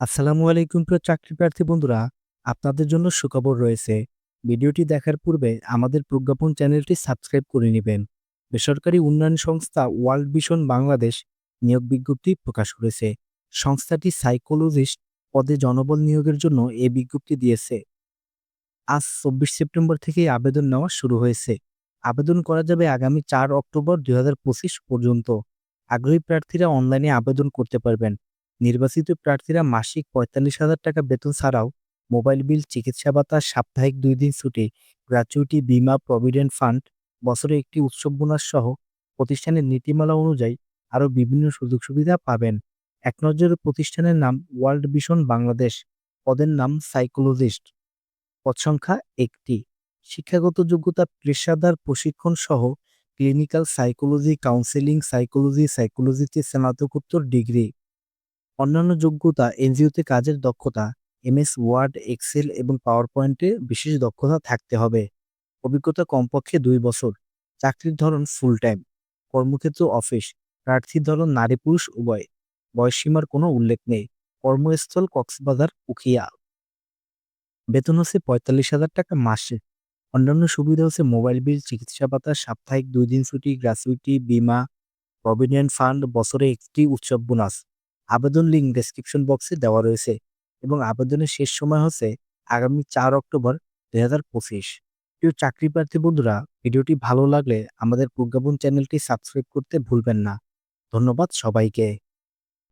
আসসালামু আলাইকুম প্রিয় চাকরি প্রার্থী বন্ধুরা, আপনাদের জন্য সুখবর রয়েছে। ভিডিওটি দেখার পূর্বে আমাদের প্রজ্ঞাপন চ্যানেলটি সাবস্ক্রাইব করে নেবেন। বেসরকারি উন্নয়ন সংস্থা ওয়ার্ল্ড ভিশন বাংলাদেশ নিয়োগ বিজ্ঞপ্তি প্রকাশ করেছে। সংস্থাটি সাইকোলজিস্ট পদে জনবল নিয়োগের জন্য এ বিজ্ঞপ্তি দিয়েছে। আজ চব্বিশ সেপ্টেম্বর থেকেই আবেদন নেওয়া শুরু হয়েছে। আবেদন করা যাবে আগামী চার অক্টোবর দুই হাজার পঁচিশ পর্যন্ত। আগ্রহী প্রার্থীরা অনলাইনে আবেদন করতে পারবেন। নির্বাচিত প্রার্থীরা মাসিক পঁয়তাল্লিশ হাজার টাকা বেতন ছাড়াও মোবাইল বিল, চিকিৎসা ভাতা, সাপ্তাহিক দুই দিন ছুটি গ্র্যাচুইটি বিমা, প্রভিডেন্ট ফান্ড, বছরে একটি উৎসব বোনাস সহ প্রতিষ্ঠানের নীতিমালা অনুযায়ী আরও বিভিন্ন সুযোগ সুবিধা পাবেন। এক নজরে প্রতিষ্ঠানের নাম ওয়ার্ল্ড ভিশন বাংলাদেশ, পদের নাম সাইকোলজিস্ট। পদ সংখ্যা একটি। শিক্ষাগত যোগ্যতা, পেশাদার প্রশিক্ষণ সহ ক্লিনিক্যাল সাইকোলজি, কাউন্সেলিং সাইকোলজি, সাইকোলজিতে স্নাতকোত্তর ডিগ্রি। অন্যান্য যোগ্যতা, এনজিওতে কাজের দক্ষতা, এমএস, ওয়ার্ড, এক্সেল এবং পাওয়ার পয়েন্টে বিশেষ দক্ষতা থাকতে হবে। অভিজ্ঞতা কমপক্ষে দুই বছর। চাকরির ধরন ফুল টাইম কর্মক্ষেত্র অফিস প্রার্থীর ধরন নারী পুরুষ উভয়। বয়সসীমার কোনো উল্লেখ নেই। কর্মস্থল কক্সবাজার উখিয়া বেতন হচ্ছে পঁয়তাল্লিশ হাজার টাকা মাসে। অন্যান্য সুবিধা হচ্ছে মোবাইল বিল চিকিৎসা ভাতা, সাপ্তাহিক দুই দিন ছুটি গ্র্যাচুইটি বিমা প্রভিডেন্ট ফান্ড বছরে একটি উৎসব বোনাস আবেদন লিঙ্ক ডেসক্রিপশন বক্সে দেওয়া রয়েছে এবং আবেদনের শেষ সময় হচ্ছে আগামী চার অক্টোবর দুই হাজার পঁচিশ। প্রিয় চাকরি প্রার্থী বন্ধুরা, ভিডিওটি ভালো লাগলে আমাদের প্রজ্ঞাপন চ্যানেলটি সাবস্ক্রাইব করতে ভুলবেন না। ধন্যবাদ সবাইকে।